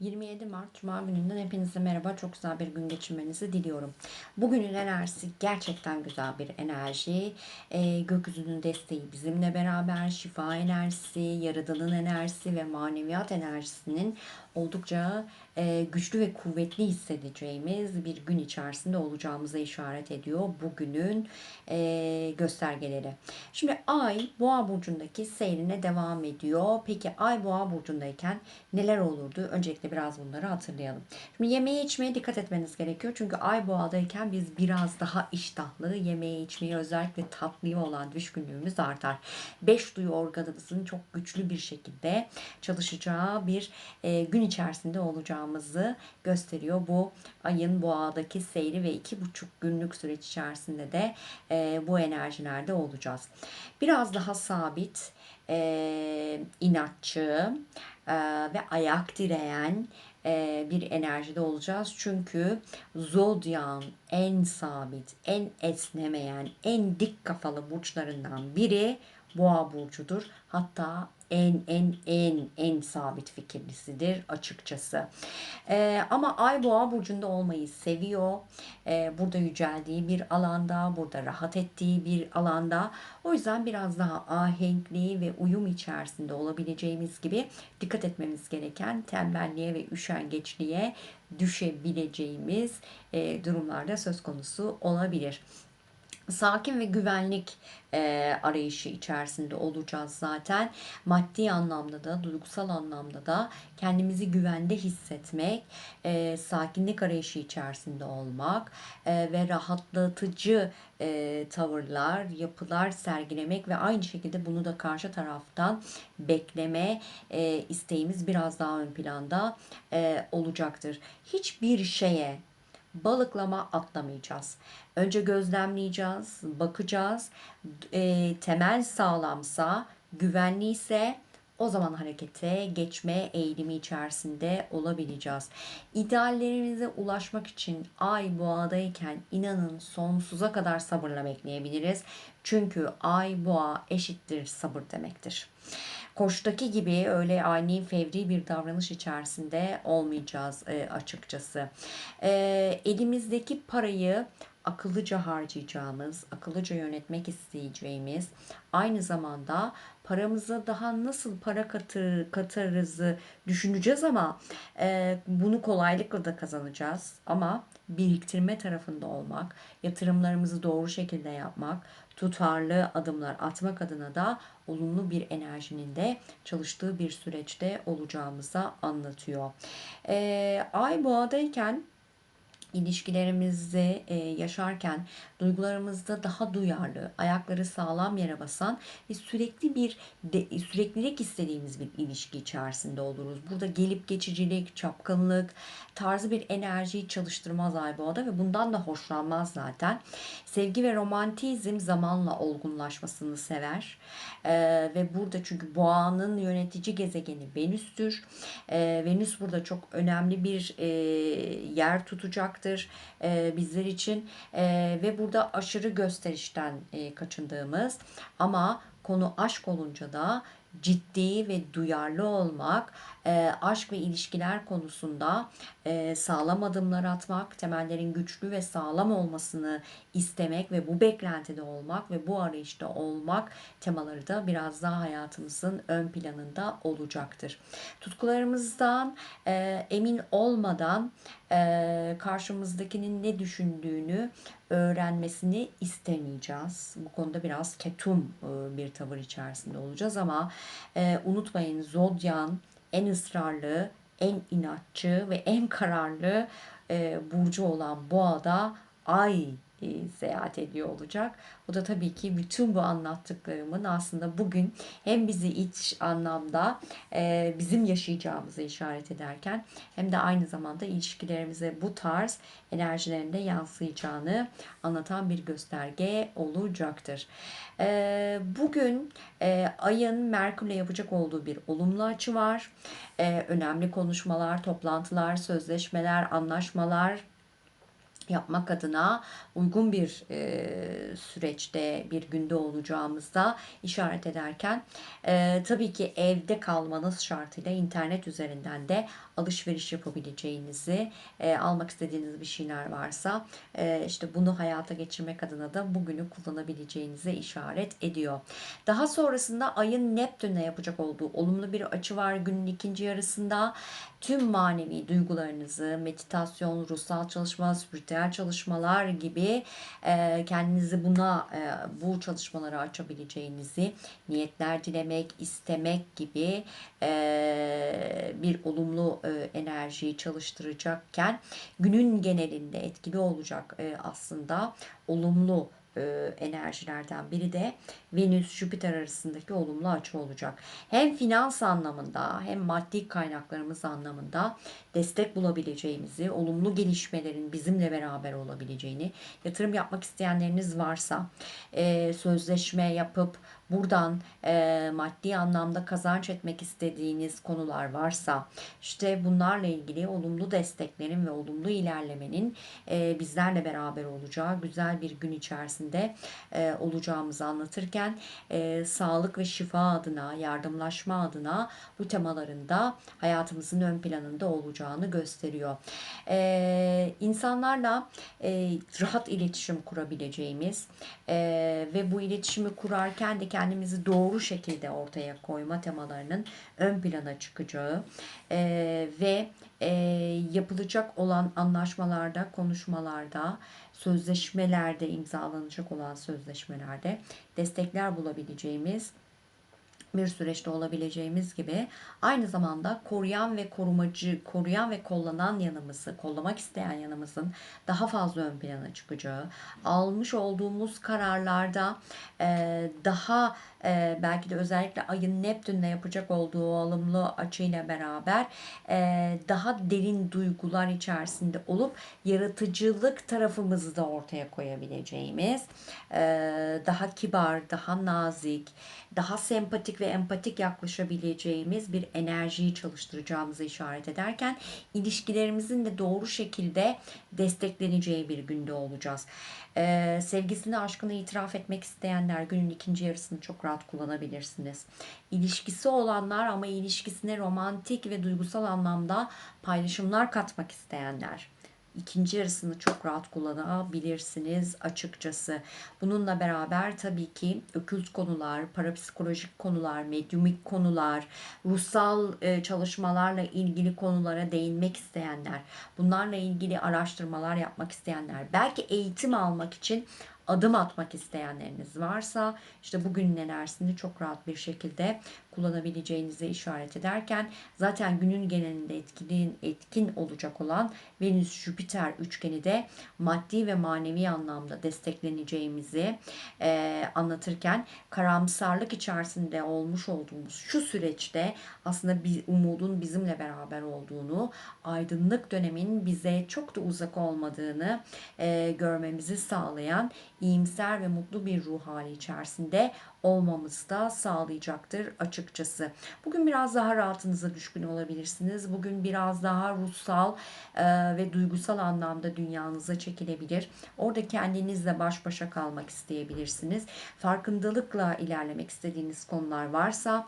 27 Mart Cuma gününden hepinize merhaba. Çok güzel bir gün geçirmenizi diliyorum. Bugünün enerjisi gerçekten güzel bir enerji. Ee, gökyüzünün desteği bizimle beraber. Şifa enerjisi, yaradanın enerjisi ve maneviyat enerjisinin oldukça e, güçlü ve kuvvetli hissedeceğimiz bir gün içerisinde olacağımıza işaret ediyor bugünün e, göstergeleri. Şimdi Ay Boğa burcundaki seyrine devam ediyor. Peki Ay Boğa burcundayken neler olurdu? Öncelikle biraz bunları hatırlayalım. Şimdi yemeğe içmeye dikkat etmeniz gerekiyor. Çünkü Ay Boğa'dayken biz biraz daha iştahlı, yemeğe içmeye özellikle tatlıya olan düşkünlüğümüz artar. Beş duyu organımızın çok güçlü bir şekilde çalışacağı bir e, gün içerisinde olacağımızı gösteriyor. Bu ayın boğadaki seyri ve iki buçuk günlük süreç içerisinde de e, bu enerjilerde olacağız. Biraz daha sabit, e, inatçı e, ve ayak direyen e, bir enerjide olacağız. Çünkü zodyan en sabit, en esnemeyen, en dik kafalı burçlarından biri Boğa burcudur. Hatta en en en en sabit fikirlisidir açıkçası. Ee, ama Ay Boğa burcunda olmayı seviyor. Ee, burada yüceldiği bir alanda, burada rahat ettiği bir alanda. O yüzden biraz daha ahenkli ve uyum içerisinde olabileceğimiz gibi dikkat etmemiz gereken tembelliğe ve üşengeçliğe düşebileceğimiz e, durumlarda söz konusu olabilir sakin ve güvenlik e, arayışı içerisinde olacağız zaten. Maddi anlamda da, duygusal anlamda da kendimizi güvende hissetmek, e, sakinlik arayışı içerisinde olmak e, ve rahatlatıcı e, tavırlar, yapılar sergilemek ve aynı şekilde bunu da karşı taraftan bekleme e, isteğimiz biraz daha ön planda e, olacaktır. Hiçbir şeye balıklama atlamayacağız. Önce gözlemleyeceğiz, bakacağız. E, temel sağlamsa, güvenliyse o zaman harekete geçme eğilimi içerisinde olabileceğiz. İdeallerimize ulaşmak için ay boğadayken inanın sonsuza kadar sabırla bekleyebiliriz. Çünkü ay boğa eşittir sabır demektir. Koçtaki gibi öyle ani fevri bir davranış içerisinde olmayacağız e, açıkçası. E, elimizdeki parayı akıllıca harcayacağımız, akıllıca yönetmek isteyeceğimiz, aynı zamanda paramıza daha nasıl para katır, katarızı düşüneceğiz ama e, bunu kolaylıkla da kazanacağız. Ama biriktirme tarafında olmak, yatırımlarımızı doğru şekilde yapmak, tutarlı adımlar atmak adına da olumlu bir enerjinin de çalıştığı bir süreçte olacağımıza anlatıyor. E, Ay boğadayken ilişkilerimizi e, yaşarken duygularımızda daha duyarlı, ayakları sağlam yere basan ve sürekli bir de, süreklilik istediğimiz bir ilişki içerisinde oluruz. Burada gelip geçicilik, çapkınlık tarzı bir enerjiyi çalıştırmaz Ayboğa'da ve bundan da hoşlanmaz zaten. Sevgi ve romantizm zamanla olgunlaşmasını sever. E, ve burada çünkü boğanın yönetici gezegeni Venüs'tür. E, Venüs burada çok önemli bir e, yer tutacaktır e, bizler için. E, ve burada aşırı gösterişten e, kaçındığımız ama konu aşk olunca da ciddi ve duyarlı olmak, e, aşk ve ilişkiler konusunda e, sağlam adımlar atmak, temellerin güçlü ve sağlam olmasını istemek ve bu beklentide olmak ve bu arayışta olmak temaları da biraz daha hayatımızın ön planında olacaktır. Tutkularımızdan e, emin olmadan e, karşımızdakinin ne düşündüğünü öğrenmesini istemeyeceğiz. Bu konuda biraz ketum e, bir tavır içerisinde olacağız ama e, unutmayın zodyan en ısrarlı, en inatçı ve en kararlı e, burcu olan boğada ay seyahat ediyor olacak. Bu da tabii ki bütün bu anlattıklarımın aslında bugün hem bizi iç anlamda e, bizim yaşayacağımızı işaret ederken hem de aynı zamanda ilişkilerimize bu tarz enerjilerinde yansıyacağını anlatan bir gösterge olacaktır. E, bugün ayın Merkür'le yapacak olduğu bir olumlu açı var. Önemli konuşmalar, toplantılar, sözleşmeler, anlaşmalar yapmak adına uygun bir e, süreçte bir günde olacağımızda işaret ederken e, tabii ki evde kalmanız şartıyla internet üzerinden de alışveriş yapabileceğinizi e, almak istediğiniz bir şeyler varsa e, işte bunu hayata geçirmek adına da bugünü kullanabileceğinize işaret ediyor. Daha sonrasında ayın Neptün'le yapacak olduğu olumlu bir açı var günün ikinci yarısında. Tüm manevi duygularınızı, meditasyon, ruhsal çalışma, spiritüel çalışmalar gibi e, kendinizi buna e, bu çalışmaları açabileceğinizi, niyetler dilemek, istemek gibi e, bir olumlu e, enerjiyi çalıştıracakken günün genelinde etkili olacak e, aslında olumlu e, enerjilerden biri de Venüs-Jüpiter arasındaki olumlu açı olacak. Hem finans anlamında hem maddi kaynaklarımız anlamında destek bulabileceğimizi, olumlu gelişmelerin bizimle beraber olabileceğini, yatırım yapmak isteyenleriniz varsa e, sözleşme yapıp buradan e, maddi anlamda kazanç etmek istediğiniz konular varsa işte bunlarla ilgili olumlu desteklerin ve olumlu ilerlemenin e, bizlerle beraber olacağı güzel bir gün içerisinde e, olacağımızı anlatırken e, sağlık ve şifa adına yardımlaşma adına bu temalarında hayatımızın ön planında olacağını gösteriyor. E, insanlarla e, rahat iletişim kurabileceğimiz e, ve bu iletişimi kurarken de kendimizi doğru şekilde ortaya koyma temalarının ön plana çıkacağı e, ve e, yapılacak olan anlaşmalarda, konuşmalarda, sözleşmelerde, imzalanacak olan sözleşmelerde destekler bulabileceğimiz bir süreçte olabileceğimiz gibi aynı zamanda koruyan ve korumacı, koruyan ve kollanan yanımızı, kollamak isteyen yanımızın daha fazla ön plana çıkacağı, almış olduğumuz kararlarda e, daha e, belki de özellikle ayın Neptün'le yapacak olduğu olumlu açıyla beraber e, daha derin duygular içerisinde olup yaratıcılık tarafımızı da ortaya koyabileceğimiz, e, daha kibar, daha nazik, daha sempatik ve empatik yaklaşabileceğimiz bir enerjiyi çalıştıracağımızı işaret ederken ilişkilerimizin de doğru şekilde destekleneceği bir günde olacağız. Ee, sevgisini, aşkını itiraf etmek isteyenler günün ikinci yarısını çok rahat kullanabilirsiniz. İlişkisi olanlar ama ilişkisine romantik ve duygusal anlamda paylaşımlar katmak isteyenler ikinci yarısını çok rahat kullanabilirsiniz açıkçası. Bununla beraber tabii ki ökült konular, parapsikolojik konular, medyumik konular, ruhsal e, çalışmalarla ilgili konulara değinmek isteyenler, bunlarla ilgili araştırmalar yapmak isteyenler, belki eğitim almak için adım atmak isteyenleriniz varsa işte bugünün enerjisini çok rahat bir şekilde kullanabileceğinizi işaret ederken zaten günün genelinde etkili, etkin olacak olan Venüs-Jüpiter üçgeni de maddi ve manevi anlamda destekleneceğimizi e, anlatırken karamsarlık içerisinde olmuş olduğumuz şu süreçte aslında bir umudun bizimle beraber olduğunu, aydınlık dönemin bize çok da uzak olmadığını e, görmemizi sağlayan iyimser ve mutlu bir ruh hali içerisinde olmamızı da sağlayacaktır açıkçası. Bugün biraz daha rahatınıza düşkün olabilirsiniz. Bugün biraz daha ruhsal e, ve duygusal anlamda dünyanıza çekilebilir. Orada kendinizle baş başa kalmak isteyebilirsiniz. Farkındalıkla ilerlemek istediğiniz konular varsa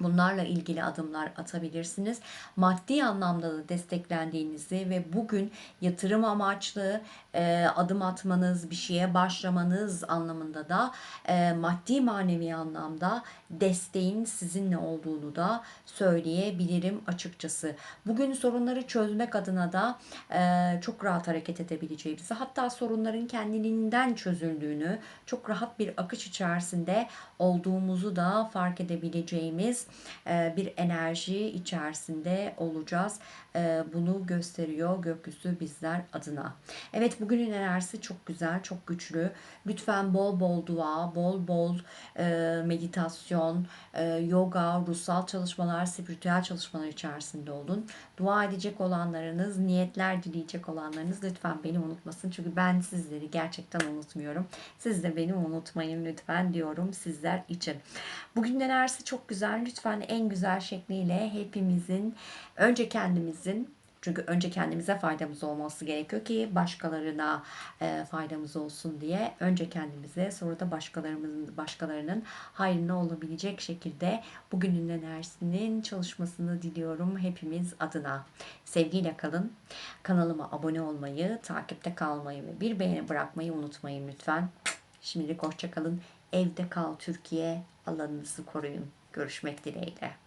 Bunlarla ilgili adımlar atabilirsiniz. Maddi anlamda da desteklendiğinizi ve bugün yatırım amaçlı e, adım atmanız, bir şeye başlamanız anlamında da e, maddi manevi anlamda desteğin sizinle olduğunu da söyleyebilirim açıkçası. Bugün sorunları çözmek adına da e, çok rahat hareket edebileceğimizi hatta sorunların kendiliğinden çözüldüğünü çok rahat bir akış içerisinde olduğumuzu da fark edebileceğimiz e, bir enerji içerisinde olacağız. E, bunu gösteriyor gökyüzü bizler adına. Evet bugünün enerjisi çok güzel, çok güçlü. Lütfen bol bol dua, bol bol e, meditasyon, yoga, ruhsal çalışmalar, spiritüel çalışmalar içerisinde olun. Dua edecek olanlarınız, niyetler dileyecek olanlarınız lütfen beni unutmasın. Çünkü ben sizleri gerçekten unutmuyorum. Siz de beni unutmayın lütfen diyorum sizler için. Bugün enerjisi çok güzel. Lütfen en güzel şekliyle hepimizin önce kendimizin Çünkü önce kendimize faydamız olması gerekiyor ki başkalarına e, faydamız olsun diye. Önce kendimize sonra da başkalarımızın başkalarının hayrına olabilecek şekilde bugünün enerjisinin çalışmasını diliyorum hepimiz adına. Sevgiyle kalın. Kanalıma abone olmayı, takipte kalmayı ve bir beğeni bırakmayı unutmayın lütfen. Şimdilik hoşça kalın. Evde kal Türkiye. Alanınızı koruyun. Görüşmek dileğiyle.